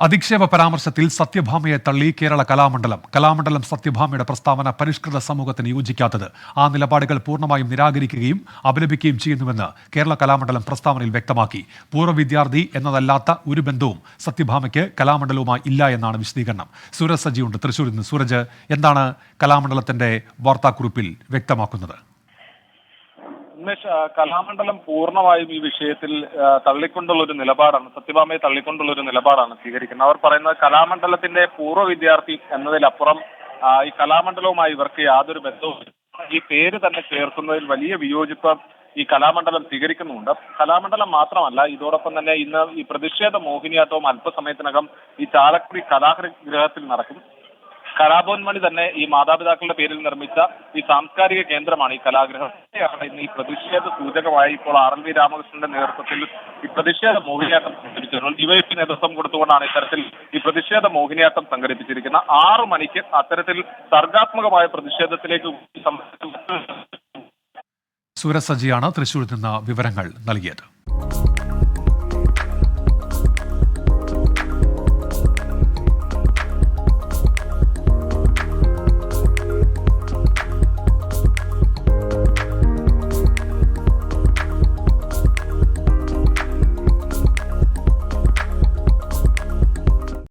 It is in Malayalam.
അധിക്ഷേപ പരാമർശത്തിൽ സത്യഭാമയെ തള്ളി കേരള കലാമണ്ഡലം. കലാമണ്ഡലം സത്യഭാമയുടെ പ്രസ്താവന പരിഷ്കൃത സമൂഹത്തിന് യോജിക്കാത്തത്. ആ നിലപാടുകൾ പൂർണമായും നിരാകരിക്കുകയും അപലപിക്കുകയും ചെയ്യുന്നുവെന്ന് കേരള കലാമണ്ഡലം പ്രസ്താവനയിൽ വ്യക്തമാക്കി. പൂർവ എന്നതല്ലാത്ത ഒരു ബന്ധവും സത്യഭാമയ്ക്ക് കലാമണ്ഡലവുമായി ഇല്ല എന്നാണ് വിശദീകരണം. സൂരജ് സജിയുണ്ട്. തൃശൂരിൽ നിന്ന് സൂരജ് എന്താണ് കലാമണ്ഡലത്തിന്റെ വാർത്താക്കുറിപ്പിൽ വ്യക്തമാക്കുന്നത്? ഉന്മേഷ് കലാമണ്ഡലം പൂർണമായും ഈ വിഷയത്തിൽ തള്ളിക്കൊണ്ടുള്ള ഒരു നിലപാടാണ് സത്യഭാമയെ തള്ളിക്കൊണ്ടുള്ള ഒരു നിലപാടാണ് സ്വീകരിക്കുന്നത്. അവർ പറയുന്നത് കലാമണ്ഡലത്തിന്റെ പൂർവ വിദ്യാർത്ഥി എന്നതിലപ്പുറം ഈ കലാമണ്ഡലവുമായി ഇവർക്ക് യാതൊരു ബന്ധവും. ഈ പേര് തന്നെ ചേർക്കുന്നതിൽ വലിയ വിയോജിപ്പ് ഈ കലാമണ്ഡലം സ്വീകരിക്കുന്നുണ്ട്. കലാമണ്ഡലം മാത്രമല്ല ഇതോടൊപ്പം തന്നെ ഇന്ന് ഈ പ്രതിഷേധ മോഹിനിയാട്ടവും അല്പസമയത്തിനകം ഈ ചാലക്കുടി കലാഗ്രഹത്തിൽ നടക്കും. കലാഭവൻമണി തന്നെ ഈ മാതാപിതാക്കളുടെ പേരിൽ നിർമ്മിച്ച ഈ സാംസ്കാരിക കേന്ദ്രമാണ് ഈ കലാഗ്രഹം ഇന്ന് ഈ പ്രതിഷേധ സൂചകമായി ഇപ്പോൾ ആർ എൽ വി രാമകൃഷ്ണന്റെ നേതൃത്വത്തിൽ ഈ പ്രതിഷേധ മോഹിനിയാട്ടം സംഘടിപ്പിച്ചിട്ടുള്ളത് ഡിവൈഎഫി നേതൃത്വം കൊടുത്തുകൊണ്ടാണ് ഇത്തരത്തിൽ ഈ പ്രതിഷേധ മോഹിനിയാട്ടം സംഘടിപ്പിച്ചിരിക്കുന്ന ആറു മണിക്ക് അത്തരത്തിൽ സർഗാത്മകമായ പ്രതിഷേധത്തിലേക്ക് സൂരസജിയാണ് തൃശൂരിൽ നിന്ന് വിവരങ്ങൾ നൽകിയത്.